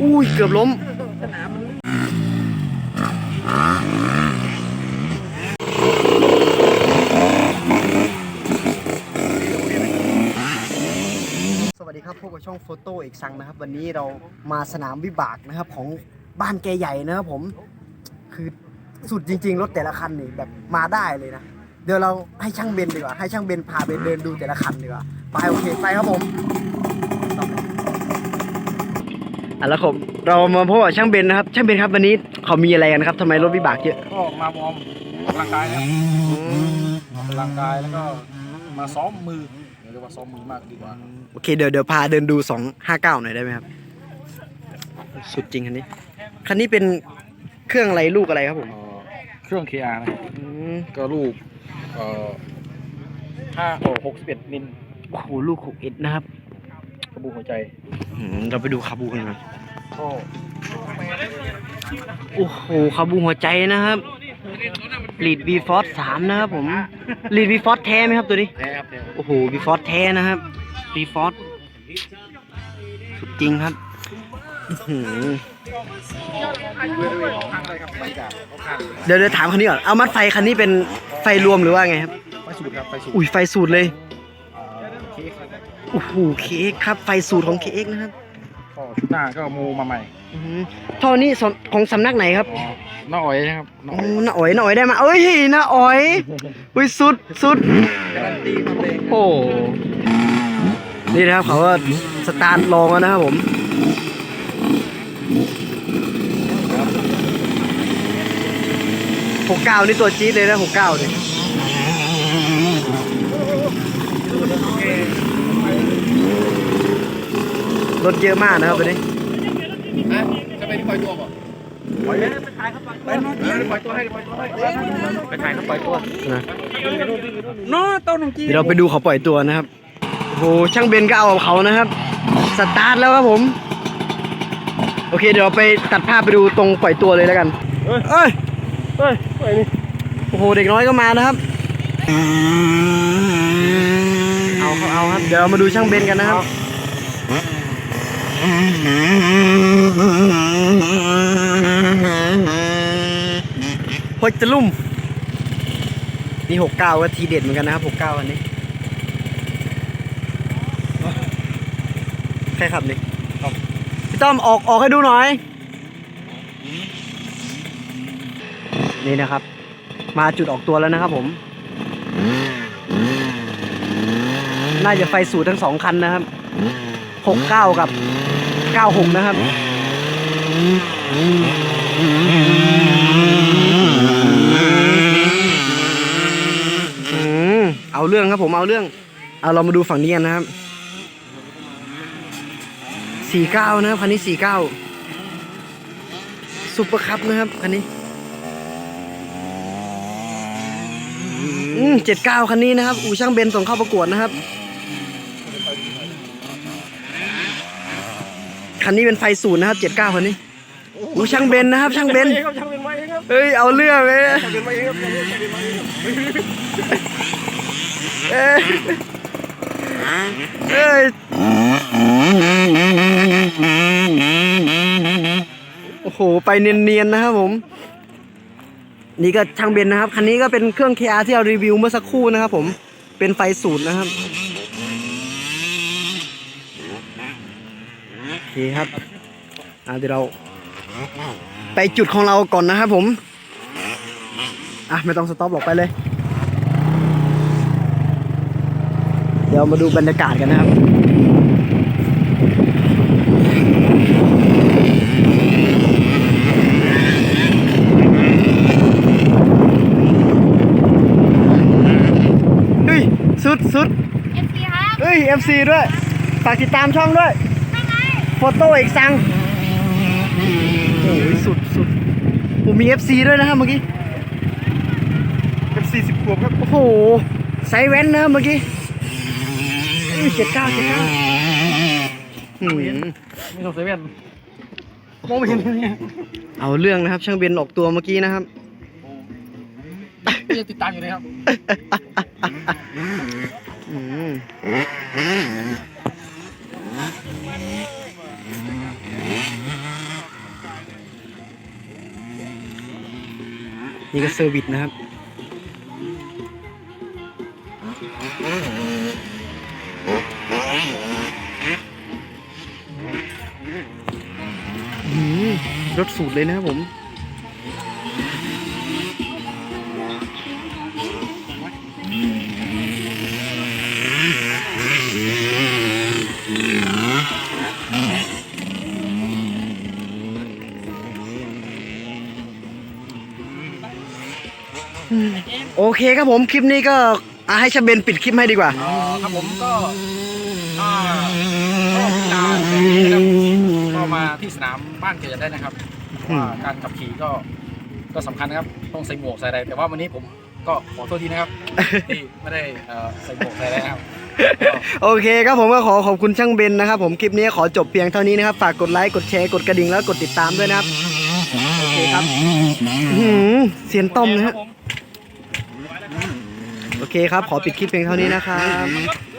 อุ้ย เกือบล้มสวัสดีครับพวกกับช่องโฟโต้อีกครั้งนะครับ วันนี้เรามาสนามวิบากนะครับ ของบ้านแกใหญ่นะครับผม คือสุดจริง ๆ รถแต่ละคันนี่แบบมาได้เลยนะ เดี๋ยวเราให้ช่างเบนดีกว่า ให้ช่างเบนพาไปเดินดูแต่ละคันดีกว่า ไปโอเคไปครับผมอะแล้วผมเรามาพบกับช่างเบนนะครับ ช่างเบนครับวันนี้เขามีอะไรกันครับทำไมรถวิบากเยอะ ก็มาวอร์มออกกำลังกายนะครับออกกำลังกายแล้วก็มาซ้อมมือเรียกว่าซ้อมมือมากดีกว่าโอเคเดี๋ยวเดี๋ยวพาเดินดู 259 หน่อยได้ไหมครับ สุดจริงคันนี้ คันนี้เป็นเครื่องอะไรลูกอะไรครับผมเอ่อ เครื่อง KR นะครับอืมก็ลูกเอ่อห้าโอ้หกสิบเอ็ดมิลโอ้โหลูก6เอ็ดนะครับกระบุหัวใจอืมเราไปดูคาบูกันก่อนก็โอ้โหคาบูหัวใจนะครับลีดวีฟอสสามนะครับผมลีดวีฟอสแท้ไหมครับตัวนี้ แท้ครับแท้ โอ้โหวีฟอสแท้นะครับวีฟอสสุดจริงครับ เลยครับไปจากข้างเดี๋ยวเดี๋ยวถามคันนี้ก่อน เอามัดไฟคันนี้เป็นไฟรวมหรือว่าไงครับไปสูตรครับไปสูตร อุ้ยไฟสูตรเลยเอ่อเค้กครับโอ้โหเค้กครับ ไฟสูตรของเค้กนะครับก็ชุดหน้าก็โมมาใหม่อื้อหือท่อนี้สำของสำนักไหนครับอ๋อน้าอ๋อยนะครับน้าโอ้อ๋อยน้าอ๋อยน้าอ๋อยได้มาเอ้ยน้าอ๋อยอุ้ยสุดสุดการันตีมาเลยโอ้นี่นะครับเขาก็สตาร์ทลองแล้วนะครับผม หกเก้านี่ตัวจี๊ดเลยนะหกเก้าเนี่ยรถเยอะมากนะครับวันนี้จะไปปล่อยตัวป่ะปล่อยไปถ่ายครับปล่อยปล่อยตัวให้ปล่อยตัวให้ไปถ่ายครับปล่อยตัวนะน้อต้นของจีเดี๋ยวเราไปดูเขาปล่อยตัวนะครับโอ้โหช่างเบนก็เอากับเขานะครับ สตาร์ทแล้วครับผม โอเคเดี๋ยวเราไปตัดภาพไปดูตรงปล่อยตัวเลยแล้วกันเอ้ยเฮ้ยปล่อยนี่โอ้โหเด็กน้อยก็มานะครับ เอาเขาเอาครับเดี๋ยวเรามาดูช่างเบนกันนะครับพอยจะลุ่มนี่หกเก้าก็ทีเด็ดเหมือนกันนะครับหกเก้าอันนี้ใครขับนี่พี่ ต้อมออกออกให้ดูหน่อย นี่นะครับ มาจุดออกตัวแล้วนะครับผม น่าจะไฟสูตรทั้งสองคันนะครับหกเก้ากับเก้าหกนะครับเอาเรื่องครับผมเอาเรื่อง เอาเรามาดูฝั่งนี้กันนะครับ สี่เก้านะครับคันนี้สี่เก้าซุปเปอร์คัพนะครับคันนี้อืมเจ็ดเก้าคันนี้นะครับ อูช่างเบนส่งเข้าประกวดนะครับ คันนี้เป็นไฟศูนย์นะครับเจ็ดเก้าคันนี้ อูช่างเบนนะครับ ช่างเบนครับช่างเป็นไม้ครับเอ้ย เอาเรื่องเลยช่างเป็นไม้ครับช่างเป็นไม้ครับเอ้ยเอ้ยโอ้โหไปเนียนๆนะครับผม นี่ก็ช่างเบนนะครับ คันนี้ก็เป็นเครื่อง KR ที่เรารีวิวเมื่อสักครู่นะครับผมเป็นไฟสูตรนะครับโอเคครับอะเดี๋ยวเรา ไปจุดของเราก่อนนะครับผม อะ ไม่ต้องสต็อปหรอกไปเลย เดี๋ยวมาดูบรรยากาศกันนะครับ เฮ้ย สุดสุดเอฟซีครับเฮ้ย FC ด้วยฝากติดตามช่องด้วยไม่ไงโฟโต้เอกซังโอ้ยสุดสุดผมมี FC ด้วยนะครับเมื่อกี้ FC สิบขวบครับโอ้โหไซส์แว้นนะครับเมื่อกี้เจ็ดเก้าเจ็ดเก้าไม่ต้องเซเว่นมองไม่เห็นเลยเนี่ยเอาเรื่องนะครับช่างเบนออกตัวเมื่อกี้นะครับก็ยังติดตามอยู่นะครับอืม นี่ก็เซอร์วิสนะครับอืมรถสูตรเลยนะครับผม โอเคครับผมคลิปนี้ก็อะให้ชาเบนปิดคลิปให้ดีกว่า อ๋อครับผมก็อ่าก็กีฬาแบบนี้นะครับก็มาที่สนามบ้านเกิดได้นะครับเพราะว่าการขับขี่ก็ก็สำคัญนะครับต้องใส่หมวกใส่อะไรแต่ว่าวันนี้ผมก็ขอโทษทีนะครับ ที่ไม่ได้เอ่อใส่หมวกใส่อะไรนะครับก็โอเคครับผมก็ขอขอบคุณช่างเบนนะครับผมคลิปนี้ขอจบเพียงเท่านี้นะครับฝากกดไลค์กดแชร์กดกระดิ่งแล้วกดติดตามด้วยนะครับโอเคครับอื้อหือเสียนต้มนะฮะโอ เคครับ ขอปิดคลิปเพียงเท่านี้นะครับ